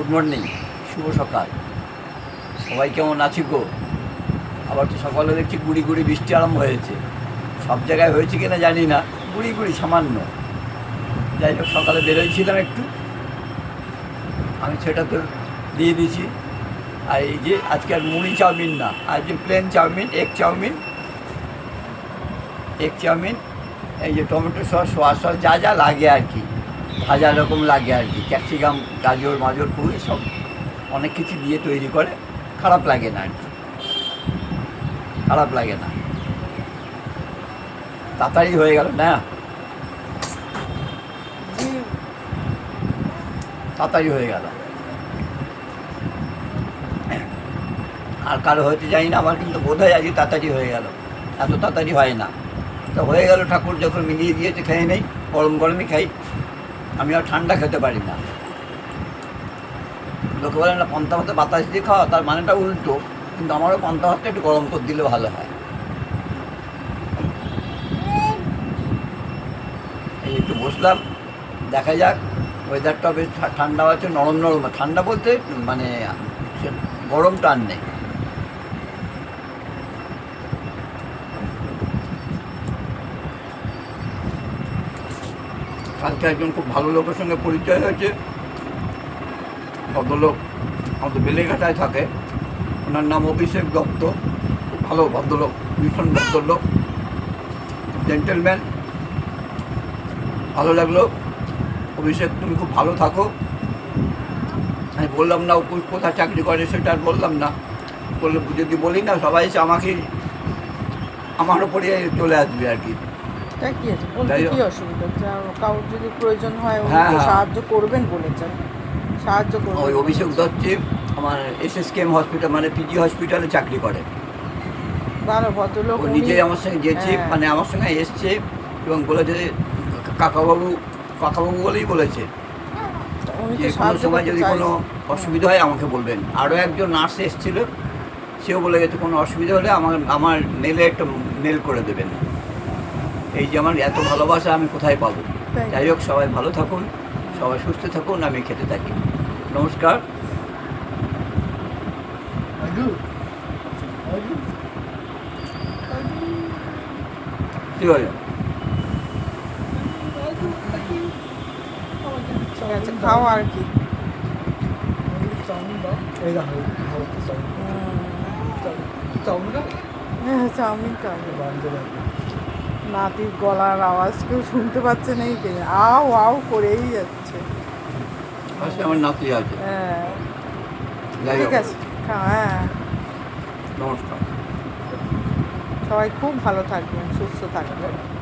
Good morning শুভ সকাল। সবাই কেমন আছি গো? আবার তো সকালে দেখছি গুড়ি গুড়ি বৃষ্টি আরম্ভ হয়েছে। সব জায়গায় হয়েছে কিনা জানি না, গুড়ি গুড়ি সামান্য। যাই হোক, সকালে বেরোয়ছিলাম একটু। আমি সেটা তো দিয়ে দিয়েছি। আর এই যে আজকে আর মুড়ি চাউমিন না, আর যে plain chowmein egg chowmein egg chowmein, এই যে টমেটো সস, সোয়া সস, যা যা লাগে আর কি। ভাজা রকম লাগে আর কি। ক্যাপসিকাম, গাজর, মাজর, পুরো সব অনেক কিছু দিয়ে তৈরি করে, খারাপ লাগে না আর কি। খারাপ লাগে না। তাড়াতাড়ি হয়ে গেল না? তাড়াতাড়ি হয়ে গেল। আর কারও হয়তো জানি না, আমার কিন্তু বোধ হয় আজকে তাড়াতাড়ি হয়ে গেল। এত তাড়াতাড়ি হয় না। তো হয়ে গেল ঠাকুর যখন মিলিয়ে দিয়েছে, খেয়ে নেই, গরম গরমই খাই। আমি আর ঠান্ডা খেতে পারি না। লোকে বলে না, পান্তা ভাতে বাতাস দিয়ে খাওয়া তার মানেটা উল্টো, কিন্তু আমারও পান্তা ভাতটা একটু গরম করে দিলে ভালো হয়। এই একটু বসলাম, দেখা যাক ওয়েদারটা বেশ ঠান্ডা আছে, নরম নরম, ঠান্ডা বলতে মানে গরম টান নেই। কালকে একজন খুব ভালো লোকের সঙ্গে পরিচয় হয়েছে। ভদ্রলোক আমাদের বেলেঘাটায় থাকে। ওনার নাম অভিষেক দত্ত। খুব ভালো ভদ্রলোক, ভীষণ ভদ্রলোক। জেন্টেলম্যান ভালো লাগল। অভিষেক, তুমি খুব ভালো থাকো। আমি বললাম, না, ও কোথায় চাকরি করে সেটা আর বললাম না। বললে যদি বলি না, সবাই এসে আমাকে, আমার ওপরে চলে আসবে আর কি। তা কি আছে? বলতে। কি অসুবিধা? কারোর যদি প্রয়োজন হয় উনি হ্যাঁ, হ্যাঁ। সাহায্য করবেন বলেছেন সাহায্য করবেন ওই অভিষেক দত্ত আমার S S K M hospital মানে পিজি হসপিটালে চাকরি করে। ভালো ভদ্রলোক ও নিজেই আমার সঙ্গে গেছে হ্যাঁ। মানে আমার সঙ্গে এসছে এবং বলেছে কাকাবাবু কাকাবাবু বলেই বলেছে। যে কোনো সময় যদি কোনো অসুবিধা হয় আমাকে বলবেন। আরও একজন নার্স এসেছিল সেও বলে গেছে কোনো অসুবিধা হলে আমার আমার মেলে একটা মেল করে দেবেন। এই যে আমার এত ভালোবাসা আমি কোথায় পাবো। যাই হোক সবাই ভালো থাকুন সবাই সুস্থ থাকুন আমি খেতে থাকি। নমস্কার। আছে ঠিক আছে খাও আর কি। Chowmein chowmein. নাতির গলার আওয়াজ কেউ শুনতে পাচ্ছে না কে আও আও করেই যাচ্ছে। আমার নাতি আছে। হ্যাঁ। ঠিক আছে হ্যাঁ। নমস্কার। সবাই খুব ভালো থাকবেন সুস্থ থাকবেন।